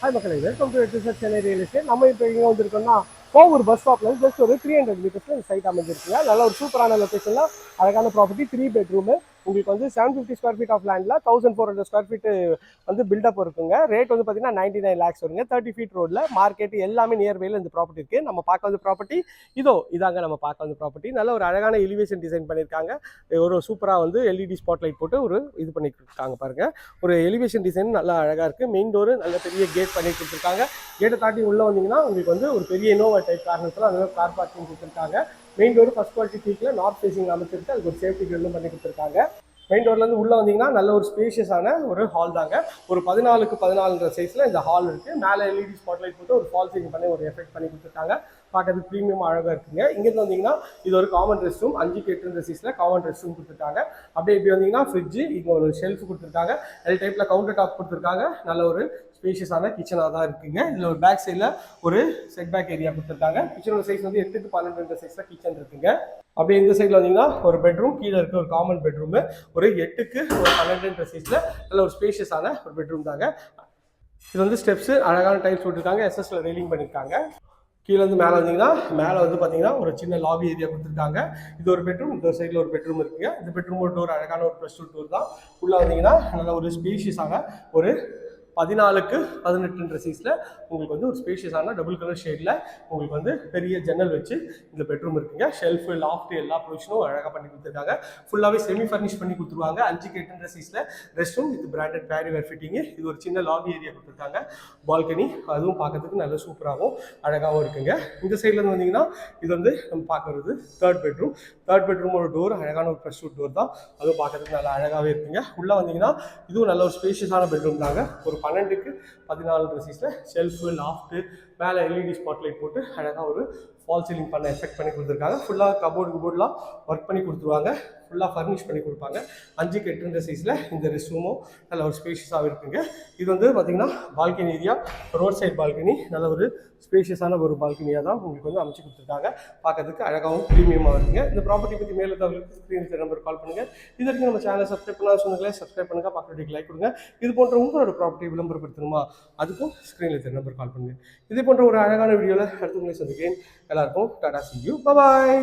Hi மக்களை welcome to எட்டு Chennai real estate. நம்ம இப்போ எங்கே வந்திருக்கோம்னா கோவூர் பஸ் ஸ்டாப்ல ஜஸ்ட் ஒரு த்ரீ ஹண்ட்ரட் மீட்டர்ஸ்ல இந்த சைட் அமைஞ்சிருக்குங்க நல்ல ஒரு சூப்பரான லொகேஷன்ல அழகான ப்ராப்பர்ட்டி த்ரீ பெட்ரூமு உங்களுக்கு வந்து seven fifty square feet of லேண்டில் thousand four hundred square feet வந்து பில்டப் இருக்குங்க. ரேட் வந்து பார்த்தீங்கன்னா நைன்டி நைன் லேக்ஸ் வருங்க. தேர்ட்டி ஃபீட் ரோடில் மார்க்கெட் எல்லாமே நியர்பையில் இந்த ப்ராப்பர்ட்டி இருக்குது நம்ம பார்க்க வந்து ப்ராப்பர்ட்டி இதோ இதாங்க நம்ம பார்க்க வந்து ப்ராப்பர்ட்டி நல்ல ஒரு அழகான எலிவேஷன் டிசைன் பண்ணியிருக்காங்க. ஒரு சூப்பராக வந்து எல்இடி ஸ்பாட் லைட் போட்டு ஒரு இது பண்ணி கொடுத்துருக்காங்க பாருங்கள் ஒரு எலிவேஷன் டிசைன் நல்லா அழகாக இருக்குது மெயின் டோரு நல்ல பெரிய கேட் பண்ணி கொடுத்துருக்காங்க. கேட்டை தாண்டி உள்ளே வந்தீங்கன்னா உங்களுக்கு வந்து ஒரு பெரிய இனோவா டைப் காரணத்தில் அந்த கார் பார்க்கிங் கொடுத்துருக்காங்க. மெயின் ரோடு ஃபஸ்ட் குவாலிட்டி டீக்கில் நார்த் ஃபேசிங் அமைச்சிருக்கு அதுக்கு ஒரு சேஃப்டி கிரில்லும் பண்ணி கொடுத்துருக்காங்க. மெயின் டோர்லேருந்து உள்ளே வந்தீங்கன்னா நல்ல ஒரு ஸ்பேஷியஸான ஒரு ஹால் தாங்க. ஒரு பதினாலுக்கு பதினாலுன்ற சைஸில் இந்த ஹால் இருக்குது மேலே எல்இடி ஸ்பாட்லைட் போட்டு ஒரு ஃபால் சீலிங் பண்ணி ஒரு எஃபெக்ட் பண்ணி கொடுத்துருக்காங்க. பார்க்கறதுக்கு ப்ரீமியம் அழகாக இருக்குங்க. இங்கேருந்து வந்தீங்கன்னா இது ஒரு காமன் ரெஸ்ட் ரூம் அஞ்சுக்கு எட்டுன்ற சைஸில் காமன் ரெஸ்ட் ரூம் கொடுத்துருக்காங்க. அப்படியே இப்படி வந்தீங்கன்னா ஃப்ரிட்ஜு இங்கே ஒரு ஷெல்ஃப் கொடுத்துருக்காங்க. எல் டைப்பில் கவுண்டர் டாப் கொடுத்துருக்காங்க. நல்ல ஒரு ஸ்பேஷியஸான கிச்சனாக தான் இருக்குங்க. இதில் ஒரு பேக் சைடில் ஒரு செட் பேக் ஏரியா கொடுத்துருக்காங்க. கிச்சனோட சைஸ் வந்து எட்டுக்கு பன்னெண்டு சைஸில் கிச்சன் இருக்குங்க. அப்படியே இந்த சைடில் வந்தீங்கன்னா ஒரு பெட்ரூம் கீழே இருக்க ஒரு காமன் பெட்ரூமு ஒரு எட்டுக்கு ஒரு பன்னெண்டுன்ற சைஸில் நல்ல ஒரு ஸ்பேஷியஸான ஒரு பெட்ரூம் தாங்க. இது வந்து ஸ்டெப்ஸு அழகான டைல்ஸ் போட்டிருக்காங்க. எஸ்எஸ்ல ரெயிலிங் பண்ணியிருக்காங்க கீழே வந்து மேலே வந்தீங்கன்னா மேலே வந்து பார்த்தீங்கன்னா ஒரு சின்ன லாபி ஏரியா கொடுத்துருக்காங்க. இது ஒரு பெட்ரூம் இந்த சைடில் ஒரு பெட்ரூம் இருக்குங்க. இந்த பெட்ரூமோட டோர் அழகான ஒரு ப்ளஸ் டூ டோர் தான். உள்ளே வந்தீங்கன்னா நல்ல ஒரு ஸ்பீஷியஸான ஒரு பதினாலுக்கு பதினெட்டுன்ற சைஸில் உங்களுக்கு வந்து ஒரு ஸ்பேஷியஸான டபுள் கலர் ஷேடில் உங்களுக்கு வந்து பெரிய ஜன்னல் வச்சு இந்த பெட்ரூம் இருக்குங்க. ஷெல்ஃபு லாஃப்ட் எல்லா ப்ரொவிஷனும் அழகாக பண்ணி கொடுத்துருக்காங்க. ஃபுல்லாகவே செமி ஃபர்னிஷ் பண்ணி கொடுத்துருவாங்க. அஞ்சு கேட்டுன்ற சைஸில் ரெஸ்ட் ரூம் இது பிராண்டட் பேரி வேர் ஃபிட்டிங்கு இது ஒரு சின்ன லாபி ஏரியா கொடுத்துருக்காங்க. பால்கனி அதுவும் பார்க்கறதுக்கு நல்ல சூப்பராகவும் அழகாகவும் இருக்குங்க. இந்த சைட்லேருந்து வந்தீங்கன்னா இது வந்து நம்ம பார்க்கறது தேர்ட் பெட்ரூம் தேர்ட் பெட்ரூம் ஒரு டோர் அழகான ஒரு ஃப்ரெஷ் டோர் தான். அதுவும் பார்க்கறதுக்கு நல்லா அழகாகவே இருக்குங்க. உள்ளே வந்தீங்கன்னா இதுவும் நல்ல ஒரு ஸ்பேஷியஸான பெட்ரூம் தாங்க. ஒரு பன்னெண்டுக்கு பதினாலு சைஸில் ஷெல்ஃபு லாஃப்ட்டு மேலே எல்இடி ஸ்பாட் லைட் போட்டு அழகாக ஒரு ஃபால் சீலிங் பண்ண எஃபெக்ட் பண்ணி கொடுத்துருக்காங்க. ஃபுல்லாக கபோர்டு கபோர்டெலாம் ஒர்க் பண்ணி கொடுத்துருவாங்க. ஃபுல்லாக ஃபர்னிஷ் பண்ணி கொடுப்பாங்க. அஞ்சுக்கு எட்டுன்ற சைஸில் இந்த ரெஸ்ட் ரூமும் நல்ல ஒரு ஸ்பேஷியஸாக இருக்குங்க. இது வந்து பார்த்திங்கன்னா balcony area road side balcony நல்ல ஒரு ஸ்பேஷியஸான ஒரு பால்கனியாக தான் உங்களுக்கு வந்து அமைச்சு கொடுத்துருக்காங்க. பார்க்கறதுக்கு அழகாகவும் ப்ரீமியமாக இருக்குங்க. இந்த ப்ராப்பர்ட்டி பற்றி மேலே தகவலுக்கு ஸ்க்ரீன் நம்பர் கால் பண்ணுங்கள் இது வரைக்கும் நம்ம சேனலை சப்ஸ்கிரைப் பண்ணால் சொன்னீங்களே சப்ஸ்கிரைப் பண்ணுங்கள் பக்கத்துக்கு லைக் கொடுங்க. இது போன்ற உங்களோட ப்ராப்பர்ட்டி விளம்பரப்படுத்தணுமா? அதுக்கும் ஸ்க்ரீனில் தெரிய நம்பர் கால் பண்ணுங்கள் இதே போன்ற ஒரு அழகான வீடியோவில் அடுத்து உங்களை சந்திக்கிறேன். எல்லாருக்கும் டாடா சி யூ பாய்